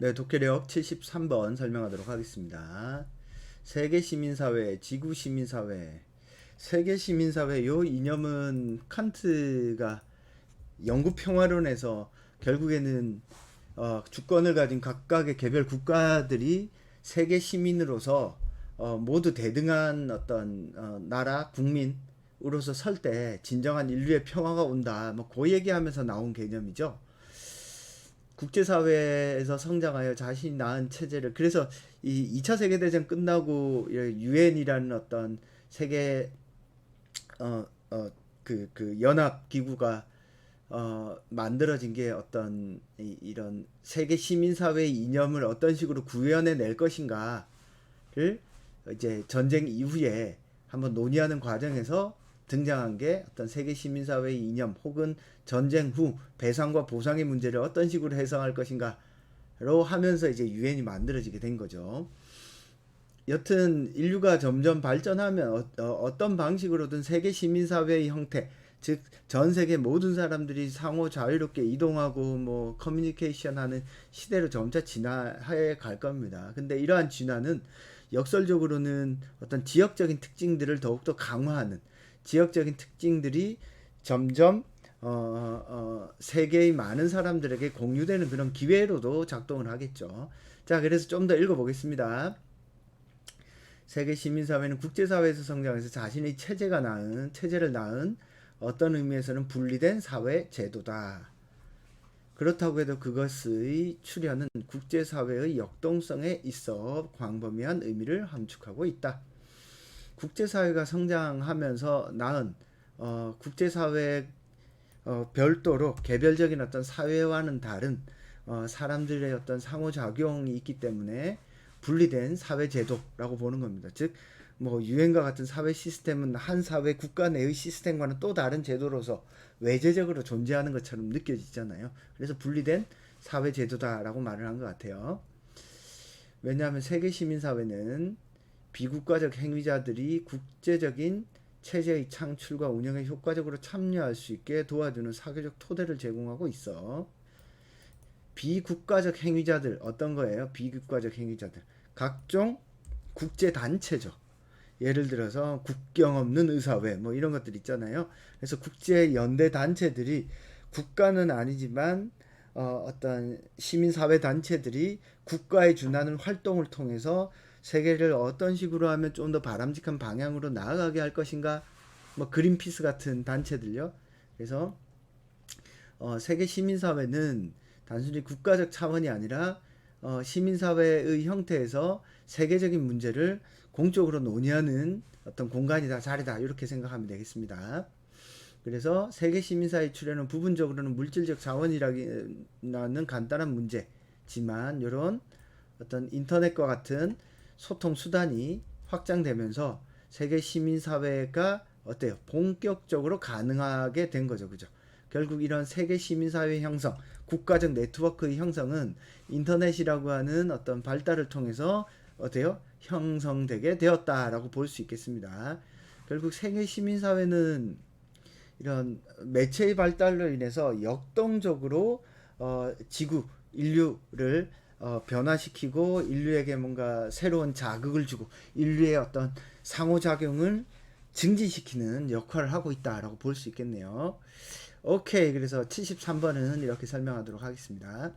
네, 독해력 73번 설명하도록 하겠습니다. 세계 시민사회, 지구 시민사회, 세계 시민사회 요 이념은 칸트가 영구 평화론에서 결국에는 어, 주권을 가진 각각의 개별 국가들이 세계 시민으로서 어, 모두 대등한 어떤 어, 나라 국민으로서 설 때 진정한 인류의 평화가 온다. 뭐 그 얘기하면서 나온 개념이죠. 국제사회에서 성장하여 자신이 낳은 체제를 그래서 이 2차 세계대전 끝나고 유엔이라는 어떤 세계 어어그그 연합 기구가 어 만들어진 게 어떤 이, 이런 세계 시민 사회의 이념을 어떤 식으로 구현해 낼 것인가를 이제 전쟁 이후에 한번 논의하는 과정에서 등장한 게 어떤 세계 시민 사회의 이념 혹은 전쟁 후 배상과 보상의 문제를 어떤 식으로 해석할 것인가로 하면서 이제 유엔이 만들어지게 된 거죠. 여튼 인류가 점점 발전하면 어, 떤 방식으로든 세계 시민 사회의 형태 즉 전 세계 모든 사람들이 상호 자유롭게 이동하고 뭐 커뮤니케이션 하는 시대로 점차 진화해 갈 겁니다. 근데 이러한 진화는 역설적으로는 어떤 지역적인 특징들을 더욱더 강화하는 지역적인 특징들이 점점 어, 어, 세계의 많은 사람들에게 공유되는 그런 기회로도 작동을 하겠죠. 자, 그래서 좀 더 읽어보겠습니다. 세계 시민사회는 국제사회에서 성장해서 자신의 체제가 낳은, 체제를 낳은 어떤 의미에서는 분리된 사회 제도다. 그렇다고 해도 그것의 출현은 국제사회의 역동성에 있어 광범위한 의미를 함축하고 있다. 국제사회가 성장하면서 낳은 어, 국제사회 어, 별도로 개별적인 어떤 사회와는 다른 어, 사람들의 어떤 상호작용이 있기 때문에 분리된 사회제도라고 보는 겁니다. 즉, 뭐 유엔과 같은 사회 시스템은 한 사회 국가 내의 시스템과는 또 다른 제도로서 외재적으로 존재하는 것처럼 느껴지잖아요. 그래서 분리된 사회 제도다라고 말을 한 것 같아요. 왜냐하면 세계 시민 사회는 비국가적 행위자들이 국제적인 체제의 창출과 운영에 효과적으로 참여할 수 있게 도와주는 사교적 토대를 제공하고 있어. 비국가적 행위자들 어떤 거예요? 비국가적 행위자들 각종 국제 단체죠. 예를 들어서 국경 없는 의사회 뭐 이런 것들 있잖아요. 그래서 국제 연대 단체들이 국가는 아니지만 어, 어떤 시민사회 단체들이 국가에 준하는 활동을 통해서 세계를 어떤 식으로 하면 좀 더 바람직한 방향으로 나아가게 할 것인가 뭐 그린피스 같은 단체들요. 그래서 어, 세계 시민사회는 단순히 국가적 차원이 아니라 어, 시민사회의 형태에서 세계적인 문제를 공적으로 논의하는 어떤 공간이다, 자리다, 이렇게 생각하면 되겠습니다. 그래서 세계 시민사회 출현은 부분적으로는 물질적 자원이라는 간단한 문제지만 이런 어떤 인터넷과 같은 소통 수단이 확장되면서 세계 시민사회가 어때요? 본격적으로 가능하게 된 거죠. 그죠? 결국 이런 세계 시민사회 형성, 국가적 네트워크의 형성은 인터넷이라고 하는 어떤 발달을 통해서 어때요? 형성되게 되었다라고 볼 수 있겠습니다. 결국 세계 시민사회는 이런 매체의 발달로 인해서 역동적으로 어, 지구, 인류를 어, 변화시키고 인류에게 뭔가 새로운 자극을 주고 인류의 어떤 상호작용을 증진시키는 역할을 하고 있다라고 볼 수 있겠네요. 오케이. 그래서 73번은 이렇게 설명하도록 하겠습니다.